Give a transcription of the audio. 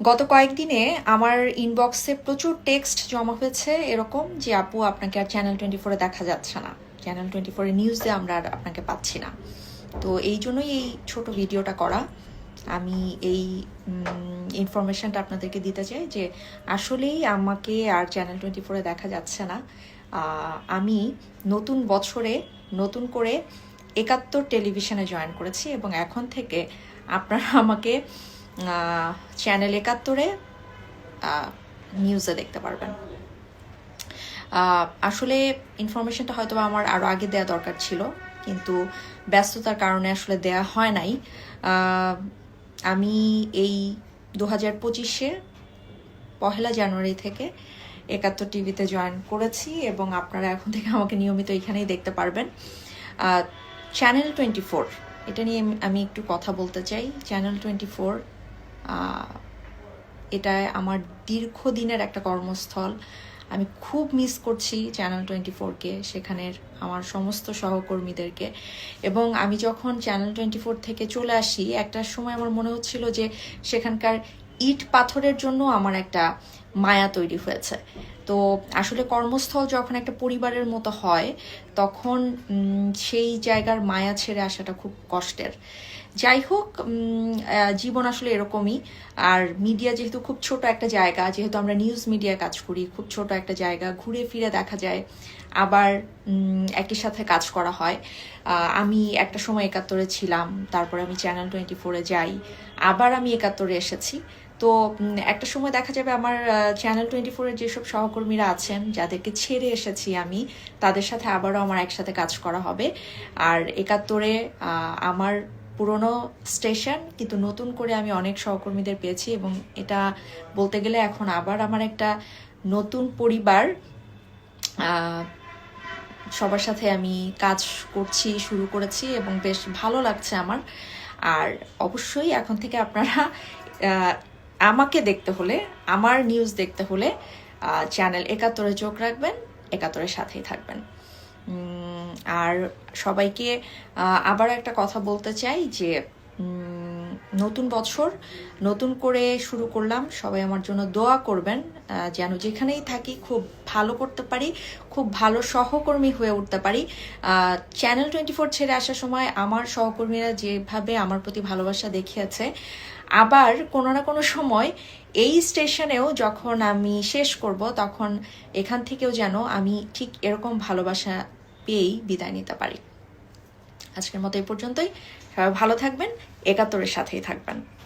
গত কয়েকদিনে আমার ইনবক্সে প্রচুর টেক্সট জমা হয়েছে এরকম যে, আপু, আপনাকে আর চ্যানেল টোয়েন্টি ফোরে দেখা যাচ্ছে না। চ্যানেল টোয়েন্টি ফোরে নিউজে আমরা আর আপনাকে পাচ্ছি না। তো এই জন্যই এই ছোট ভিডিওটা করা। আমি এই ইনফরমেশনটা আপনাদেরকে দিতে চাই যে, আসলেই আমাকে আর চ্যানেল টোয়েন্টি ফোরে দেখা যাচ্ছে না। আমি নতুন বছরে নতুন করে একাত্তর টেলিভিশনে জয়েন করেছি এবং এখন থেকে আপনারা আমাকে চ্যানেল একাত্তরে নিউজে দেখতে পারবেন। আসলে ইনফরমেশনটা হয়তো আমার আরও আগে দেওয়া দরকার ছিল, কিন্তু ব্যস্ততার কারণে আসলে দেয়া হয় নাই। আমি এই দু হাজার পঁচিশে পহেলা জানুয়ারি থেকে একাত্তর টিভিতে জয়েন করেছি এবং আপনারা এখন থেকে আমাকে নিয়মিত এখানেই দেখতে পারবেন। চ্যানেল টোয়েন্টি ফোর এটা নিয়ে আমি একটু কথা বলতে চাই। চ্যানেল টোয়েন্টি ফোর এটা আমার দীর্ঘদিনের একটা কর্মস্থল। আমি খুব মিস করছি চ্যানেল টোয়েন্টি ফোরকে সেখানের আমার সমস্ত সহকর্মীদেরকে। এবং আমি যখন চ্যানেল টোয়েন্টি ফোর থেকে চলে আসি, একটা সময় আমার মনে হচ্ছিল যে সেখানকার ইট পাথরের জন্য আমার একটা মায়া তৈরি হয়েছে। তো আসলে কর্মস্থল যখন একটা পরিবারের মতো হয়, তখন সেই জায়গার মায়া ছেড়ে আসাটা খুব কষ্টের। যাই হোক জীবন আসলে এরকমই। আর মিডিয়া যেহেতু খুব ছোট একটা জায়গা, যেহেতু আমরা নিউজ মিডিয়া কাজ করি, খুব ছোট একটা জায়গা, ঘুরে ফিরে দেখা যায়, আবার একই সাথে কাজ করা হয়। আমি একটা সময় একাত্তরে ছিলাম, তারপর আমি চ্যানেল টোয়েন্টি ফোরে যাই, আবার আমি একাত্তরে এসেছি। তো একটা সময় দেখা যাবে আমার চ্যানেল টোয়েন্টি ফোরের যেসব সহকর্মীরা আছেন, যাদেরকে ছেড়ে এসেছি আমি, তাদের সাথে আবারও আমার একসাথে কাজ করা হবে। আর একাত্তরে আমার পুরনো স্টেশন, কিন্তু নতুন করে আমি অনেক সহকর্মীদের পেয়েছি এবং এটা বলতে গেলে এখন আবার আমার একটা নতুন পরিবার সবার সাথে আমি কাজ করছি, শুরু করেছি এবং বেশ ভালো লাগছে আমার। আর অবশ্যই এখন থেকে আপনারা আমাকে দেখতে হলে, আমার নিউজ দেখতে হলে চ্যানেল একাত্তরে চোখ রাখবেন, একাত্তরের সাথেই থাকবেন। আর সবাইকে আবার একটা কথা বলতে চাই যে নতুন বছর, নতুন করে শুরু করলাম। সবাই আমার জন্য দোয়া করবেন যেন যেখানেই থাকি খুব ভালো করতে পারি, খুব ভালো সহকর্মী হয়ে উঠতে পারি। চ্যানেল টোয়েন্টি ফোর ছেড়ে আসার সময় আমার সহকর্মীরা যেভাবে আমার প্রতি ভালোবাসা দেখিয়েছে, আবার কোনো না কোনো সময় এই স্টেশনেও যখন আমি শেষ করব, তখন এখান থেকেও যেন আমি ঠিক এরকম ভালোবাসা পেয়েই বিদায় নিতে পারি। আজকের মতো এই পর্যন্তই। সবাই ভালো থাকবেন একাত্তরের সাথেই থাকবেন।